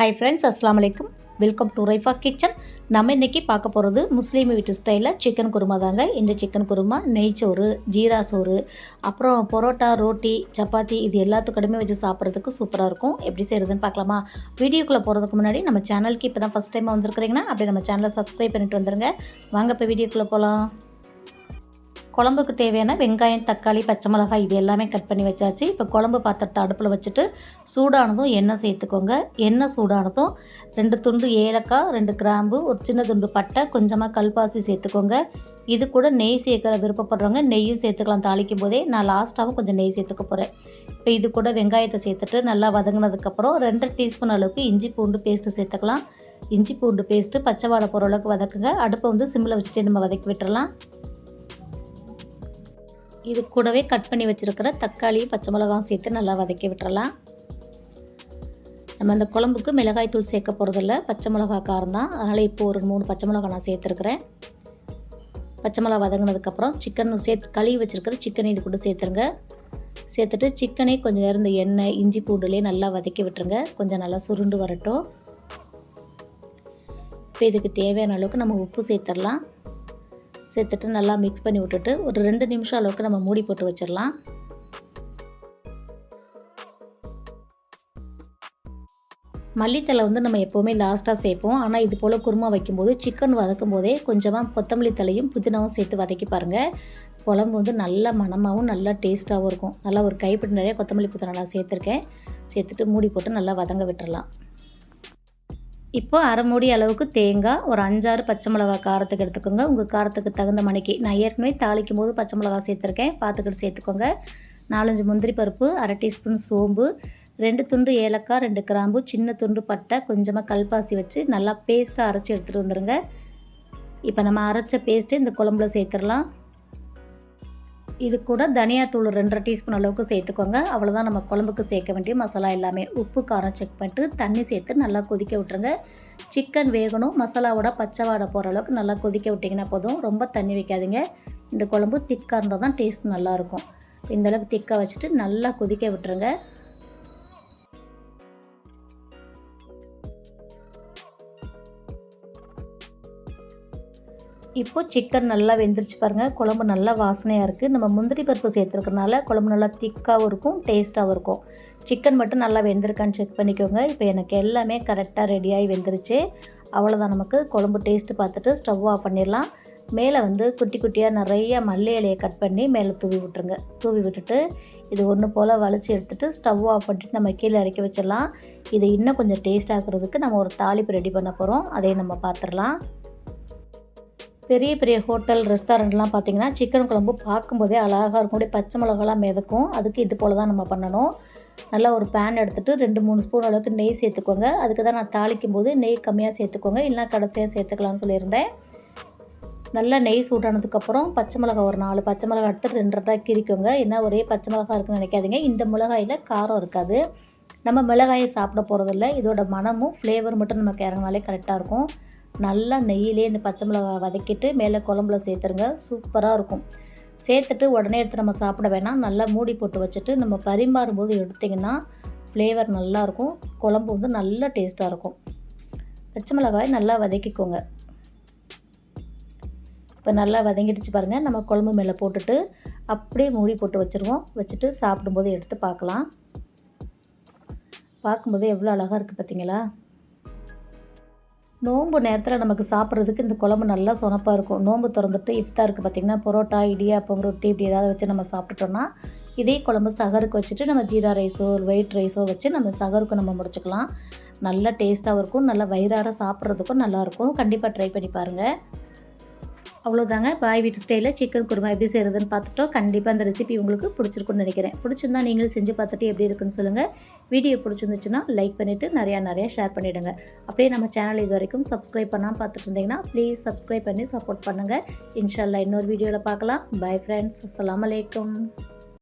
Hi friends அஸ்லாம் வலைக்கும் welcome to Raifa kitchen நம்ம இன்றைக்கி பார்க்க போகிறது முஸ்லீம் வீட்டு ஸ்டைலில் சிக்கன் குருமா தாங்க. இந்த சிக்கன் குருமா நெய்ச்சோறு ஜீரா சோறு அப்புறம் பரோட்டா ரோட்டி சப்பாத்தி இது எல்லாத்துக்கடையுமே வச்சு சாப்பிட்றதுக்கு சூப்பராக இருக்கும். எப்படி செய்கிறதுன்னு பார்க்கலாமா? வீடியோக்குள்ளே போகிறதுக்கு முன்னாடி நம்ம சேனலுக்கு இப்போ தான் ஃபஸ்ட் டைம் வந்திருக்கிறீங்கன்னா அப்படியே நம்ம சேனலை சப்ஸ்கிரைப் பண்ணிட்டு வந்துருங்க. வாங்க இப்போ வீடியோக்குள்ளே போகலாம் குழம்புக்கு தேவையான வெங்காயம் தக்காளி பச்சை மிளகாய் இது எல்லாமே கட் பண்ணி வச்சாச்சு. இப்போ குழம்பு பாத்திரத்தை அடுப்பில் வச்சுட்டு சூடானதும் எண்ணெய் சேர்த்துக்கோங்க. எண்ணெய் சூடானதும் ரெண்டு துண்டு ஏலக்காய் ரெண்டு கிராம்பு ஒரு சின்ன துண்டு பட்டை கொஞ்சமாக கல்பாசி சேர்த்துக்கோங்க. இது கூட நெய் சேர்க்குற விருப்பப்படுறவங்க நெய்யும் சேர்த்துக்கலாம். தாளிக்கும் போதே நான் லாஸ்ட்டாகவும் கொஞ்சம் நெய் சேர்த்துக்க போகிறேன் இப்போ இது கூட வெங்காயத்தை சேர்த்துட்டு நல்லா வதங்கினதுக்கப்புறம் ரெண்டு டீஸ்பூன் அளவுக்கு இஞ்சி பூண்டு பேஸ்ட்டு சேர்த்துக்கலாம். இஞ்சி பூண்டு பேஸ்ட்டு பச்சை வாடை பொருளுக்கு வதக்குங்க. அடுப்பை வந்து சிம்மில் வச்சுட்டு நம்ம வதக்கி விட்டுறலாம். இது கூடவே கட் பண்ணி வச்சுருக்கிற தக்காளி பச்சை மிளகாயும் சேர்த்து நல்லா வதக்கி விட்டுறலாம். நம்ம அந்த குழம்புக்கு மிளகாய் தூள் சேர்க்க போகிறதில்ல பச்சை மிளகா காரம் தான். அதனால் இப்போ ஒரு மூணு பச்சை மிளகா நான் சேர்த்துருக்குறேன். பச்சை மிளகா வதங்கினதுக்கப்புறம் சிக்கன் சேர்த்து கழுவி வச்சுருக்கிற சிக்கனை இது கூட சேர்த்துருங்க. சேர்த்துட்டு சிக்கனே கொஞ்சம் நேரம் இந்த எண்ணெய் இஞ்சி பூண்டுலேயே நல்லா வதக்கி விட்டுருங்க. கொஞ்சம் நல்லா சுருண்டு வரட்டும். இப்போ இதுக்கு தேவையான அளவுக்கு நம்ம உப்பு சேர்த்துடலாம். சேர்த்துட்டு நல்லா மிக்ஸ் பண்ணி விட்டுட்டு ஒரு ரெண்டு நிமிஷம் அளவுக்கு நம்ம மூடி போட்டு வச்சிடலாம். மல்லித்தலை வந்து நம்ம எப்போவுமே லாஸ்ட்டாக சேர்ப்போம். ஆனால் இது போல் குருமா வைக்கும்போது சிக்கன் வதக்கும் போதே கொஞ்சமாக கொத்தமல்லி தலையும் புதினாவும் சேர்த்து வதக்கி பாருங்கள் குழம்பு வந்து நல்ல மணமாகவும் நல்லா டேஸ்ட்டாகவும் இருக்கும். நல்லா ஒரு கைப்பிடி நிறைய கொத்தமல்லி புத்தனை நல்லா சேர்த்துருக்கேன். சேர்த்துட்டு மூடி போட்டு நல்லா வதங்க விட்டுறலாம். இப்போ அரை மூடி அளவுக்கு தேங்காய் ஒரு அஞ்சாறு பச்சை மிளகா காரத்துக்கு எடுத்துக்கோங்க. உங்கள் காரத்துக்கு தகுந்த மணிக்கு. நான் ஏற்கனவே தாளிக்கும் போது பச்சை மிளகா சேர்த்துருக்கேன். பார்த்துக்கிட்டு சேர்த்துக்கோங்க. நாலஞ்சு முந்திரி பருப்பு அரை டீஸ்பூன் சோம்பு ரெண்டு துண்டு ஏலக்காய் ரெண்டு கிராம்பு சின்ன துண்டு பட்டை கொஞ்சமாக கல்பாசி வச்சு நல்லா பேஸ்ட்டாக அரைச்சி எடுத்துகிட்டு வந்துடுங்க இப்போ நம்ம அரைச்ச பேஸ்ட்டு இந்த குழம்புல சேர்த்துடலாம் இது கூட தனியாத்தூள் ரெண்டரை டீஸ்பூன் அளவுக்கு சேர்த்துக்கோங்க. அவ்வளோதான் நம்ம குழம்புக்கு சேர்க்க வேண்டிய மசாலா எல்லாமே. உப்பு காரம் செக் பண்ணிட்டு தண்ணி சேர்த்து நல்லா கொதிக்க விட்டுருங்க. சிக்கன் வேகணும். மசாலாவோட பச்சை வாடை போகிற அளவுக்கு நல்லா கொதிக்க விட்டிங்கன்னா போதும். ரொம்ப தண்ணி வைக்காதீங்க. இந்த குழம்பு திக்காக இருந்தால் தான் டேஸ்ட் நல்லாயிருக்கும் இந்தளவுக்கு திக்காக வச்சுட்டு நல்லா கொதிக்க விட்டுருங்க. இப்போ சிக்கன் நல்லா வெந்துருச்சு பாருங்கள் குழம்பு நல்லா வாசனையாக இருக்குது நம்ம முந்திரி பருப்பு சேர்த்துருக்கனால குழம்பு நல்லா திக்காகவும் இருக்கும் டேஸ்ட்டாகவும் இருக்கும். சிக்கன் மட்டும் நல்லா வெந்திருக்கான்னு செக் பண்ணிக்கோங்க. இப்போ எனக்கு எல்லாமே கரெக்டாக ரெடியாகி வெந்துருச்சு. அவ்வளோதான் நமக்கு. குழம்பு டேஸ்ட்டு பார்த்துட்டு ஸ்டவ் ஆஃப் பண்ணிடலாம். மேலே வந்து குட்டி குட்டியாக நிறைய மல்லி இலையை கட் பண்ணி மேலே தூவி விட்டுருங்க. தூவி விட்டுட்டு இது ஒன்று போல் வலிச்சு எடுத்துகிட்டு ஸ்டவ் ஆஃப் பண்ணிட்டு நம்ம கீழே இறக்கி வச்சிடலாம். இது இன்னும் கொஞ்சம் டேஸ்ட் ஆகிறதுக்கு நம்ம ஒரு தாளிப்பு ரெடி பண்ண போகிறோம் அதையும் நம்ம பார்த்துடலாம். பெரிய பெரிய ஹோட்டல் ரெஸ்டாரண்ட்லாம் பார்த்திங்கன்னா சிக்கன் குழம்பு பார்க்கும்போதே அழகாக இருக்கும். அப்படியே பச்சை மிளகாலாம் மிதக்கும். அதுக்கு இது போல் தான் நம்ம பண்ணணும். நல்லா ஒரு பேன் எடுத்துகிட்டு ரெண்டு மூணு ஸ்பூன் அளவுக்கு நெய் சேர்த்துக்கோங்க. அதுக்கு தான் நான் தாளிக்கும் போது நெய் கம்மியாக சேர்த்துக்கோங்க. இல்லைனா கடைசியாக சேர்த்துக்கலாம்னு சொல்லியிருந்தேன். நல்லா நெய் சூடானதுக்கப்புறம் பச்சை மிளகா ஒரு நாலு பச்சை மிளகா எடுத்து ரெண்டு ரெண்டாக கிரிக்கோங்க. ஏன்னா ஒரே பச்சை மிளகா இருக்குன்னு நினைக்காதீங்க. இந்த மிளகாயில் காரம் இருக்காது. நம்ம மிளகாயை சாப்பிட போகிறதில்ல இதோட மனமும் ஃப்ளேவர் மட்டும் நமக்கு இறங்கினாலே கரெக்டாக இருக்கும். நல்லா நெய்யிலே இந்த பச்சை மிளகா வதக்கிட்டு மேலே குழம்புல சேர்த்துருங்க. சூப்பராக இருக்கும். சேர்த்துட்டு உடனே எடுத்து நம்ம சாப்பிட வேணாம். நல்லா மூடி போட்டு வச்சுட்டு நம்ம பரிமாறும்போது எடுத்திங்கன்னா ஃப்ளேவர் நல்லாயிருக்கும் குழம்பு வந்து நல்லா டேஸ்ட்டாக இருக்கும். பச்சை மிளகாய் நல்லா வதக்கிக்கோங்க. இப்போ நல்லா வதங்கிடுச்சு பாருங்கள் நம்ம குழம்பு மேலே போட்டுட்டு அப்படியே மூடி போட்டு வச்சுருவோம். வச்சுட்டு சாப்பிடும்போது எடுத்து பார்க்கலாம். பார்க்கும்போது எவ்வளோ அழகாக இருக்குது பார்த்தீங்களா? நோம்பு நேரத்தில் நமக்கு சாப்பிட்றதுக்கு இந்த குழம்பு நல்லா சொனப்பாக இருக்கும். நோம்பு திறந்துட்டு இஃப்தாருக்கு பார்த்திங்கன்னா பரோட்டா இடியாப்பம் ரொட்டி இப்படி ஏதாவது வச்சு நம்ம சாப்பிட்டுட்டோன்னா இதே குழம்பு சகருக்கு வச்சுட்டு நம்ம ஜீரா ரைஸோ ஒயிட் ரைஸோ வச்சு நம்ம சகருக்கு நம்ம முடிச்சுக்கலாம். நல்லா டேஸ்ட்டாகவும் இருக்கும். நல்லா வயிறார சாப்பிட்றதுக்கும் நல்லாயிருக்கும் கண்டிப்பாக ட்ரை பண்ணி பாருங்கள் அவ்வளோதாங்க பாய் வீட்டு ஸ்டைலில் சிக்கன் குருமா எப்படி செய்கிறதுன்னு பார்த்துட்டோம். கண்டிப்பாக அந்த ரெசிபி உங்களுக்கு பிடிச்சிருக்குன்னு நினைக்கிறேன். பிடிச்சிருந்தா நீங்களும் செஞ்சு பார்த்துட்டு எப்படி இருக்குன்னு சொல்லுங்கள் வீடியோ பிடிச்சிருந்துச்சுன்னா லைக் பண்ணிவிட்டு நிறையா நிறையா ஷேர் பண்ணிவிடுங்க அப்படியே நம்ம சேனல் இது வரைக்கும் சப்ஸ்கிரைப் பண்ணாமல் பார்த்துட்டு இருந்தீங்கன்னா ப்ளீஸ் சப்ஸ்கிரைப் பண்ணி சப்போர்ட் பண்ணுங்கள் இன்ஷால்லா இன்னொரு வீடியோவில் பார்க்கலாம். பாய் ஃப்ரெண்ட்ஸ் அஸ்லாம் வலைக்கம்